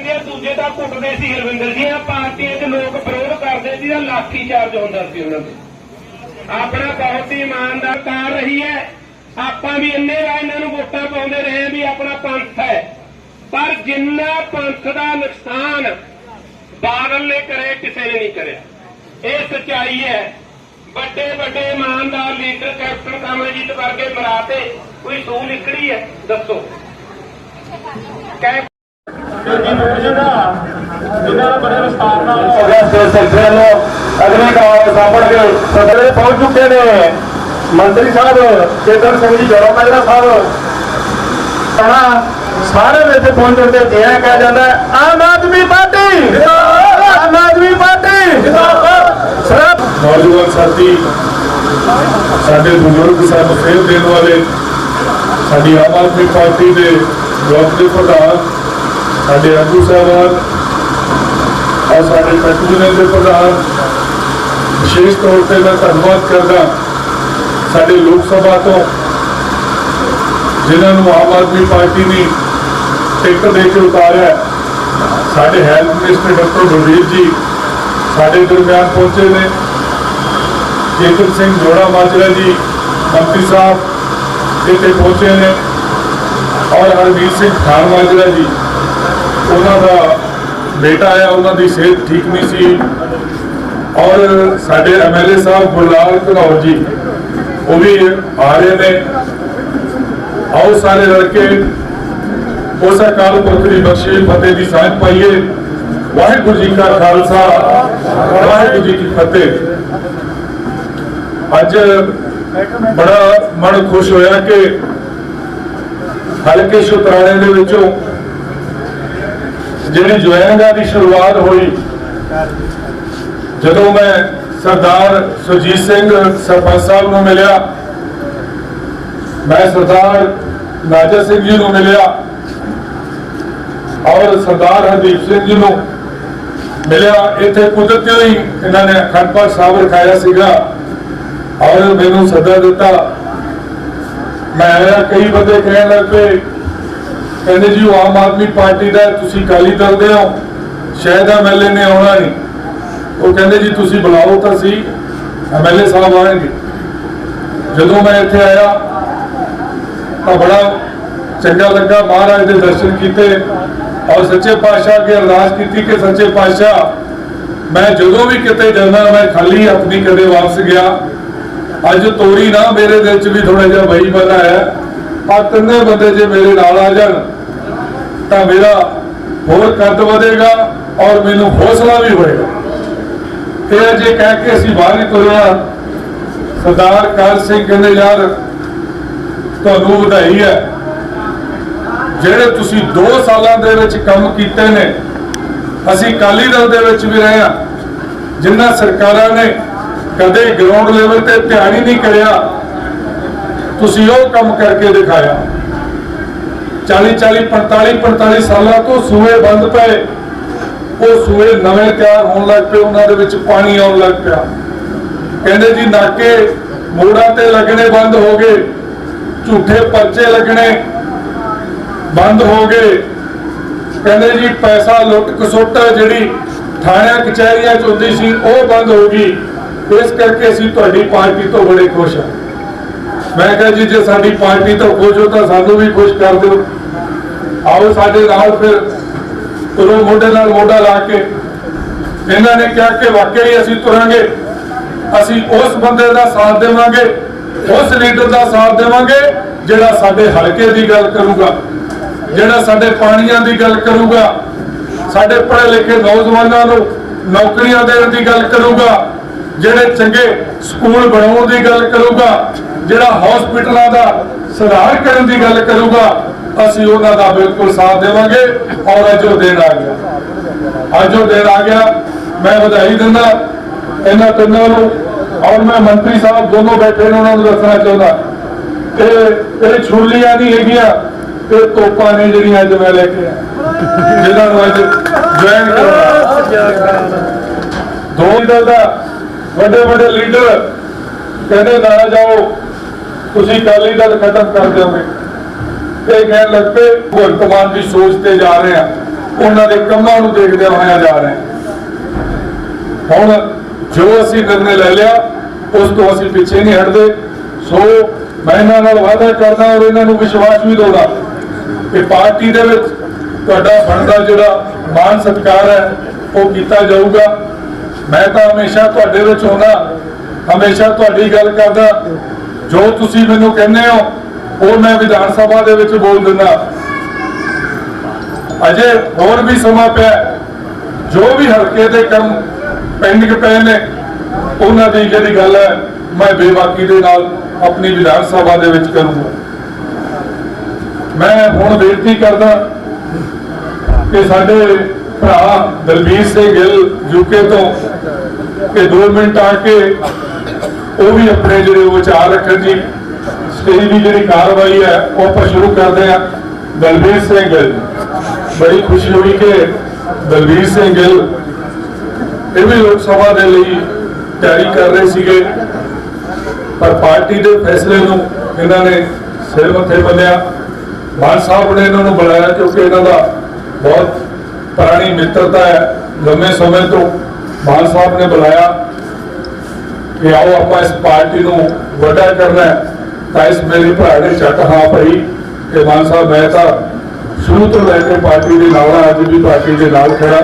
ਜੇ ਦੂਜੇ ਤਾਂ ਕੁੱਟਦੇ ਸੀ ਹਰਵਿੰਦਰ ਜੀ। ਆ ਪਾਰਟੀਆਂ 'ਚ ਲੋਕ ਵਿਰੋਧ ਕਰਦੇ ਸੀ, ਤਾਂ ਲਾਠੀ ਚਾਰਜ ਹੁੰਦਾ ਸੀ ਉਹਨਾਂ ਤੇ। ਆਪਣਾ ਬਹੁਤ ਹੀ ਇਮਾਨਦਾਰ ਕਾਰ ਰਹੀ ਹੈ। ਆਪਾਂ ਵੀ ਇੰਨੇ ਇਹਨਾਂ ਨੂੰ ਵੋਟਾਂ ਪਾਉਂਦੇ ਰਹੇ ਵੀ ਆਪਣਾ ਪੰਥ ਹੈ। ਪਰ ਜਿੰਨਾ ਪੰਥ ਦਾ ਨੁਕਸਾਨ ਬਾਦਲ ਨੇ ਕਰੇ ਕਿਸੇ ਨੇ ਨਹੀਂ ਕਰਿਆ। ਇਹ ਸੱਚਾਈ ਹੈ। ਵੱਡੇ ਵੱਡੇ ਇਮਾਨਦਾਰ ਲੀਡਰ ਕੈਪਟਨ ਕਮਲਜੀਤ ਵਰਗੇ ਮਰਾਤੇ ਕੋਈ ਸੂਲ ਨਿਕੜੀ ਹੈ? ਦੱਸੋ। ਸਿਲਸਿਲੇ ਨੂੰ ਅਗਲੇ ਕਾਲ ਸਾਂਭਣ ਕੇ ਸਦਰੇ ਪਹੁੰਚ ਚੁੱਕੇ ਨੇ ਮੰਤਰੀ ਸਾਹਿਬ ਚੇਤਨ ਸਿੰਘ ਜੀ ਜੋੜਾ ਪਹਿਲਾ ਸਾਹਿਬ ਤਾਂ ਸਾਰੇ ਵਿੱਚ ਪਹੁੰਚਣ ਤੇ ਇਹ ਕਿਹਾ ਜਾਂਦਾ Aam Aadmi Party Aam Aadmi Party sir ਨੌਜਵਾਨ ਸਾਥੀ ਸਾਡੇ ਬਜ਼ੁਰਗ ਸਾਨੂੰ ਸੇਧ ਦੇਣ ਵਾਲੇ ਸਾਡੀ ਆਮ ਆਦਮੀ ਪਾਰਟੀ ਦੇ ਬਲਾਕ ਦੇ ਪ੍ਰਧਾਨ ਸਾਡੇ ਆਗੂ ਸਾਹਿਬਾਨ ਔਰ ਸਾਡੇ ਯੂਨੀਅਨ ਦੇ ਪ੍ਰਧਾਨ, ਵਿਸ਼ੇਸ਼ ਤੌਰ ਤੇ ਮੈਂ ਧੰਨਵਾਦ ਕਰਦਾ ਸਾਡੇ ਲੋਕ ਸਭਾ ਤੋਂ, ਜਿਨ੍ਹਾਂ ਨੂੰ ਆਮ ਆਦਮੀ ਪਾਰਟੀ ਨੇ ਟਿਕਟ ਦੇ ਕੇ ਉਤਾਰਿਆ। ਸਾਡੇ ਹੈਲਥ ਮਿਨਿਸਟਰ ਡਾਕਟਰ ਬਲਵੀਰ ਜੀ ਸਾਡੇ ਦਰਮਿਆਨ ਪਹੁੰਚੇ ਨੇ। ਜੇਕਰ ਸਿੰਘ ਜੋੜਾ ਮਾਜਰਾ ਜੀ, ਮੰਤਰੀ ਸਾਹਿਬ ਇੱਥੇ ਪਹੁੰਚੇ ਨੇ। ਔਰ ਹਰਵੀਰ ਸਿੰਘ ਖਾਨ ਮਾਜਰਾ ਜੀ ਉਹਨਾਂ ਦਾ ਬੇਟਾ ਆ ਉਹਨਾਂ ਦੀ ਸਿਹਤ ਠੀਕ ਨਹੀਂ ਸੀ। ਔਰ ਸਾਡੇ ਐਮਐਲਏ ਸਾਹਿਬ ਗੁਰਲਾਲ ਘਨੌਰ ਜੀ, ਉਹ ਵੀ ਆ ਰਹੇ ਨੇ। ਆਓ ਸਾਰੇ ਲੜਕੇ ਉਸ ਅਕਾਲ ਪੁਰਖ ਦੀ ਬਖਸ਼ਿਸ਼ ਫਤਿਹ ਦੀ ਸਾਂਝ ਪਾਈਏ। ਵਾਹਿਗੁਰੂ ਜੀ ਕਾ ਖਾਲਸਾ, ਵਾਹਿਗੁਰੂ ਜੀ ਕੀ ਫਤਿਹ। ਅੱਜ ਬੜਾ ਮਨ ਖੁਸ਼ ਹੋਇਆ ਕਿ ਹਲਕੇ ਸ਼ੁਤਰਾਣੇ ਦੇ ਵਿੱਚੋਂ ਜਿਹੜੀ ਜੁਆਇਨਗਾ ਦੀ ਸ਼ੁਰੂਆਤ ਹੋਈ, ਜਦੋਂ ਮੈਂ ਸਰਦਾਰ ਸੁਜੀਤ ਸਿੰਘ ਸਰਪੰਚ ਸਾਹਿਬ ਨੂੰ ਮਿਲਿਆ, ਮੈਂ ਸਰਦਾਰ ਨਾਜਰ ਸਿੰਘ ਜੀ ਨੂੰ ਮਿਲਿਆ ਔਰ ਸਰਦਾਰ ਹਰਦੀਪ ਸਿੰਘ ਜੀ ਨੂੰ ਮਿਲਿਆ। ਇੱਥੇ ਕੁਦਰਤੀ ਹੀ ਇਹਨਾਂ ਨੇ ਅਖੰਡ ਪਾਠ ਸਾਹਿਬ ਰਖਾਇਆ ਸੀਗਾ ਔਰ ਮੈਨੂੰ ਸੱਦਾ ਦਿੱਤਾ। ਮੈਂ ਆਇਆ, ਕਈ ਬੰਦੇ ਕਹਿਣ ਲੱਗ ਪਏ ਕਹਿੰਦੇ ਜੀ, ਉਹ ਆਮ ਆਦਮੀ ਪਾਰਟੀ ਦਾ, ਤੁਸੀਂ ਕਾਲੀ ਦਲ ਦੇ ਹੋ। ਸ਼ਾਇਦ ਐਮਐਲਏ ਨੇ ਆਉਣਾ ਨਹੀਂ। ਉਹ ਕਹਿੰਦੇ ਜੀ, ਤੁਸੀਂ ਬੁਲਾਓ ਤਾਂ ਸੀ ਐਮਐਲਏ ਸਾਹਿਬ ਆਣਗੇ ਜਦੋਂ ਮੈਂ ਇੱਥੇ ਆਇਆ, ਤਾਂ ਬੜਾ ਚੰਗਾ ਲੱਗਾ। ਮਹਾਰਾਜ ਦੇ ਦਰਸ਼ਨ ਕੀਤੇ। ਔਰ ਸੱਚੇ ਪਾਤਸ਼ਾਹ ਅੱਗੇ ਅਰਦਾਸ ਕੀਤੀ ਕਿ ਸੱਚੇ ਪਾਤਸ਼ਾਹ, ਮੈਂ ਜਦੋਂ ਵੀ ਕਿਤੇ ਜਾਂਦਾ, ਮੈਂ ਖਾਲੀ ਹੱਥ ਨਹੀਂ ਕਦੇ ਵਾਪਸ ਗਿਆ। ਅੱਜ ਤੋਰੀ ਨਾ ਮੇਰੇ ਦਿਲ 'ਚ ਵੀ ਥੋੜਾ ਜਿਹਾ ਬਈ ਆਇਆ ਆ ਤਿੰਨੇ ਬੰਦੇ ਜੇ ਮੇਰੇ ਨਾਲ ਆ ਜਾਣ, ਤਾਂ ਮੇਰਾ ਹੋਰ ਕੱਦ ਵਧੇਗਾ ਔਰ ਮੈਨੂੰ ਹੌਸਲਾ ਵੀ ਹੋਏਗਾ। ਤੇ ਜੇ ਕਹਿ ਕੇ ਅਸੀਂ ਬਾਹਰ ਤੁਰਿਆ ਸਰਦਾਰ ਕਰ ਸਿੰਘ ਕਹਿੰਦੇ, ਯਾਰ, ਤੁਹਾਨੂੰ ਵਧਾਈ ਹੈ। ਜਿਹੜੇ ਤੁਸੀਂ 2 ਸਾਲਾਂ ਦੇ ਵਿੱਚ ਕੰਮ ਕੀਤੇ ਨੇ, ਅਸੀਂ ਕਾਲੀ ਦਲ ਦੇ ਵਿੱਚ ਵੀ ਰਹੇ ਹਾਂ। ਜਿਨ੍ਹਾਂ ਸਰਕਾਰਾਂ ਨੇ ਕਦੇ ਗਰਾਊਂਡ ਲੈਵਲ ਤੇ ਧਿਆਨ ਹੀ ਨਹੀਂ ਕਰਿਆ ਤੁਸੀਂ ਉਹ ਕੰਮ ਕਰਕੇ ਦਿਖਾਇਆ। 40 40 45 45 ਸਾਲਾਂ ਤੋਂ ਸੂਏ ਬੰਦ ਪਏ। ਉਹ ਸੂਏ ਨਵੇਂ ਤਿਆਰ ਹੋਣ ਲੱਗ ਪਏ, ਉਹਨਾਂ ਦੇ ਵਿੱਚ ਪਾਣੀ ਆਉਣ ਲੱਗ ਪਿਆ। ਕਹਿੰਦੇ ਜੀ, ਨਾਕੇ ਮੋੜਾਂ ਤੇ ਲੱਗਣੇ ਬੰਦ ਹੋ ਗਏ, ਝੂਠੇ ਪਰਚੇ ਲੱਗਣੇ ਬੰਦ ਹੋ ਗਏ। ਕਹਿੰਦੇ ਜੀ, ਪੈਸਾ ਲੁੱਟ ਖਸੁੱਟ ਜਿਹੜੀ ਥਾਣਿਆਂ, ਕਚਹਿਰੀਆਂ ਚ ਹੁੰਦੀ ਸੀ, ਉਹ ਬੰਦ ਹੋ ਗਈ। ਇਸ ਕਰਕੇ ਅਸੀਂ ਤੁਹਾਡੀ ਪਾਰਟੀ ਤੋਂ ਬੜੇ ਖੁਸ਼ ਹਾਂ। ਮੈਂ ਕਿਹਾ ਜੀ, ਜੇ ਸਾਡੀ ਪਾਰਟੀ ਤੋਂ ਖੁਸ਼ ਹੋ ਤਾਂ ਸਾਨੂੰ ਵੀ ਖੁਸ਼ ਕਰ ਦਿਓ। ਆਓ ਸਾਡੇ ਨਾਲ ਫਿਰ ਤੁਰੋ ਮੋਢੇ ਨਾਲ ਮੋਢਾ ਲਾ ਕੇ। ਇਹਨਾਂ ਨੇ ਕਿਹਾ ਕਿ ਵਾਕਈ ਅਸੀਂ ਤੁਰਾਂਗੇ। ਅਸੀਂ ਉਸ ਬੰਦੇ ਦਾ ਸਾਥ ਦੇਵਾਂਗੇ, ਉਸ ਲੀਡਰ ਦਾ ਸਾਥ ਦੇਵਾਂਗੇ, ਜਿਹੜਾ ਸਾਡੇ ਹਲਕੇ ਦੀ ਗੱਲ ਕਰੂਗਾ, ਜਿਹੜਾ ਸਾਡੇ ਪਾਣੀਆਂ ਦੀ ਗੱਲ ਕਰੂਗਾ, ਸਾਡੇ ਪੜ੍ਹੇ ਲਿਖੇ ਨੌਜਵਾਨਾਂ ਨੂੰ ਨੌਕਰੀਆਂ ਦੇਣ ਦੀ ਗੱਲ ਕਰੂਗਾ, ਜਿਹੜੇ ਚੰਗੇ ਸਕੂਲ ਬਣਾਉਣ ਦੀ ਗੱਲ ਕਰੂਗਾ ਜਿਹੜਾ ਹਸਪੀਟਲਾਂ ਦਾ ਸੁਧਾਰ ਕਰਨ ਦੀ ਗੱਲ ਕਰੂਗਾ, ਅਸੀਂ ਉਹਨਾਂ ਦਾ ਬਿਲਕੁਲ ਸਾਥ ਦੇਵਾਂਗੇ ਔਰ ਅੱਜ ਉਹ ਦਿਨ ਆ ਗਿਆ। ਅੱਜ ਉਹ ਦਿਨ ਆ ਗਿਆ, ਮੈਂ ਵਧਾਈ ਦਿੰਦਾ ਇਹਨਾਂ ਤਿੰਨਾਂ ਨੂੰ ਔਰ ਮੈਂ ਮੰਤਰੀ ਸਾਹਿਬ ਦੋਨੋਂ ਬੈਠੇ ਨੇ, ਉਹਨਾਂ ਨੂੰ ਦੱਸਣਾ ਚਾਹੁੰਦਾ। ਕਿ ਇਹ ਛੁਰਲੀਆਂ ਨਹੀਂ ਹੈਗੀਆਂ, ਇਹ ਤੋਪਾਂ ਨੇ ਜਿਹੜੀਆਂ ਅੱਜ ਮੈਂ ਲੈ ਕੇ ਆਇਆ। ਜਿਹਨਾਂ ਨੂੰ ਅੱਜ ਜੁਆਇਨ ਕਰਵਾ ਦੋ ਦਲ ਦਾ ਵੱਡੇ ਵੱਡੇ ਲੀਡਰ ਕਹਿੰਦੇ, ਨਾ ਜਾਓ ਤੁਸੀਂ ਕਾਲੀ ਦਲ ਖਤਮ ਕਰ ਦਿਓਗੇ। ਤੇ ਕਹਿਣ ਲੱਗ ਪਏ, ਭਗਵੰਤ ਦੀ ਸੋਚ ਤੇ ਜਾ ਰਹੇ ਆ। ਉਹਨਾਂ ਦੇ ਕੰਮਾਂ ਨੂੰ ਦੇਖਦੇ ਹੋਇਆ ਜਾ ਰਹੇ ਹੁਣ ਜੋ ਅਸੀਂ ਨਿਰਣੇ ਲੈ ਲਿਆ, ਉਸ ਤੋਂ ਅਸੀਂ ਪਿੱਛੇ ਨਹੀਂ ਹਟਦੇ। ਸੋ ਮੈਂ ਇਹਨਾਂ ਨਾਲ ਵਾਅਦਾ ਕਰਦਾ ਔਰ ਇਹਨਾਂ ਨੂੰ ਵਿਸ਼ਵਾਸ ਵੀ ਦਿਵਾਉਂਦਾ ਕਿ ਪਾਰਟੀ ਦੇ ਵਿੱਚ ਤੁਹਾਡਾ ਬਣਦਾ ਜਿਹੜਾ ਮਾਨ ਸਤਿਕਾਰ ਹੈ, ਉਹ ਕੀਤਾ ਜਾਊਗਾ। ਮੈਂ ਤਾਂ ਹਮੇਸ਼ਾ ਤੁਹਾਡੇ ਵਿੱਚ ਹੁੰਦਾ, ਹਮੇਸ਼ਾ ਤੁਹਾਡੀ ਗੱਲ ਕਰਦਾ। ਜੋ ਤੁਸੀਂ ਮੈਨੂੰ ਕਹਿੰਦੇ ਹੋ, ਉਹ ਮੈਂ ਵਿਧਾਨ ਸਭਾ ਦੇ ਵਿੱਚ ਬੋਲ ਦਿੰਦਾ। ਅਜੇ ਹੋਰ ਵੀ ਸਮਾਂ ਪਿਆ ਜੋ ਵੀ ਹਲਕੇ ਦੇ ਕੰਮ ਪੈਂਡਿੰਗ ਪਏ ਨੇ, ਉਹਨਾਂ ਦੀ ਜਿਹੜੀ ਗੱਲ ਹੈ, ਮੈਂ ਬੇਬਾਕੀ ਦੇ ਨਾਲ ਆਪਣੀ ਵਿਧਾਨ ਸਭਾ ਦੇ ਵਿੱਚ ਕਰੂੰਗਾ। ਮੈਂ ਹੁਣ ਬੇਨਤੀ ਕਰਦਾ ਕਿ ਸਾਡੇ ਭਰਾ ਦਲਬੀਰ ਸਿੰਘ ਗਿੱਲ ਯੂਕੇ ਤੋਂ, ਕਿ 2 ਮਿੰਟ ਆ ਕੇ ਉਹ ਵੀ ਆਪਣੇ ਜਿਹੜੇ ਵਿਚਾਰ ਰੱਖਣ ਜੀ। ਸਟੇਜ ਦੀ ਜਿਹੜੀ ਕਾਰਵਾਈ ਹੈ, ਉਹ ਆਪਾਂ ਸ਼ੁਰੂ ਕਰਦੇ ਹਾਂ। ਦਲਬੀਰ ਸਿੰਘ ਗਿੱਲ। ਬੜੀ ਖੁਸ਼ੀ ਹੋਈ ਕਿ ਦਲਬੀਰ ਸਿੰਘ ਗਿੱਲ ਇਹ ਵੀ ਲੋਕ ਸਭਾ ਦੇ ਲਈ ਤਿਆਰੀ ਕਰ ਰਹੇ ਸੀਗੇ। ਪਰ ਪਾਰਟੀ ਦੇ ਫੈਸਲੇ ਨੂੰ ਇਹਨਾਂ ਨੇ ਸਿਰ ਮੱਥੇ ਬੰਨਿਆ। ਮਾਨ ਸਾਹਿਬ ਨੇ ਇਹਨਾਂ ਨੂੰ ਬੁਲਾਇਆ ਕਿਉਂਕਿ ਇਹਨਾਂ ਦਾ ਬਹੁਤ ਪੁਰਾਣੀ ਮਿੱਤਰਤਾ ਹੈ। ਲੰਮੇ ਸਮੇਂ ਤੋਂ ਮਾਨ ਸਾਹਿਬ ਨੇ ਬੁਲਾਇਆ। ਕਿ ਆਓ ਆਪਾਂ ਇਸ ਪਾਰਟੀ ਨੂੰ ਵੱਡਾ ਕਰਨਾ ਤਾਂ ਇਸ ਮੇਰੇ ਭਰਾ ਨੇ ਚੱਕ ਹਾਂ ਭਈ ਕਿ ਮਾਨ ਸਾਹਿਬ ਮੈਂ ਤਾਂ ਸ਼ੁਰੂ ਤੋਂ ਲੈ ਕੇ ਪਾਰਟੀ ਦੇ ਨਾਲ ਹਾਂ, ਅੱਜ ਵੀ ਪਾਰਟੀ ਦੇ ਨਾਲ ਖੜਾ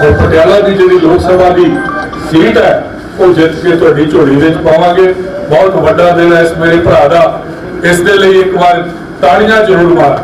ਔਰ ਪਟਿਆਲਾ ਦੀ ਜਿਹੜੀ ਲੋਕ ਸਭਾ ਦੀ ਸੀਟ ਹੈ ਉਹ ਜਿੱਤ ਕੇ ਤੁਹਾਡੀ ਝੋਲੀ ਵਿੱਚ ਪਾਵਾਂਗੇ। ਬਹੁਤ ਵੱਡਾ ਦਿਨ ਹੈ ਇਸ ਮੇਰੇ ਭਰਾ ਦਾ। ਇਸ ਦੇ ਲਈ ਇੱਕ ਵਾਰ ਤਾੜੀਆਂ ਜ਼ਰੂਰ ਮਾਰ।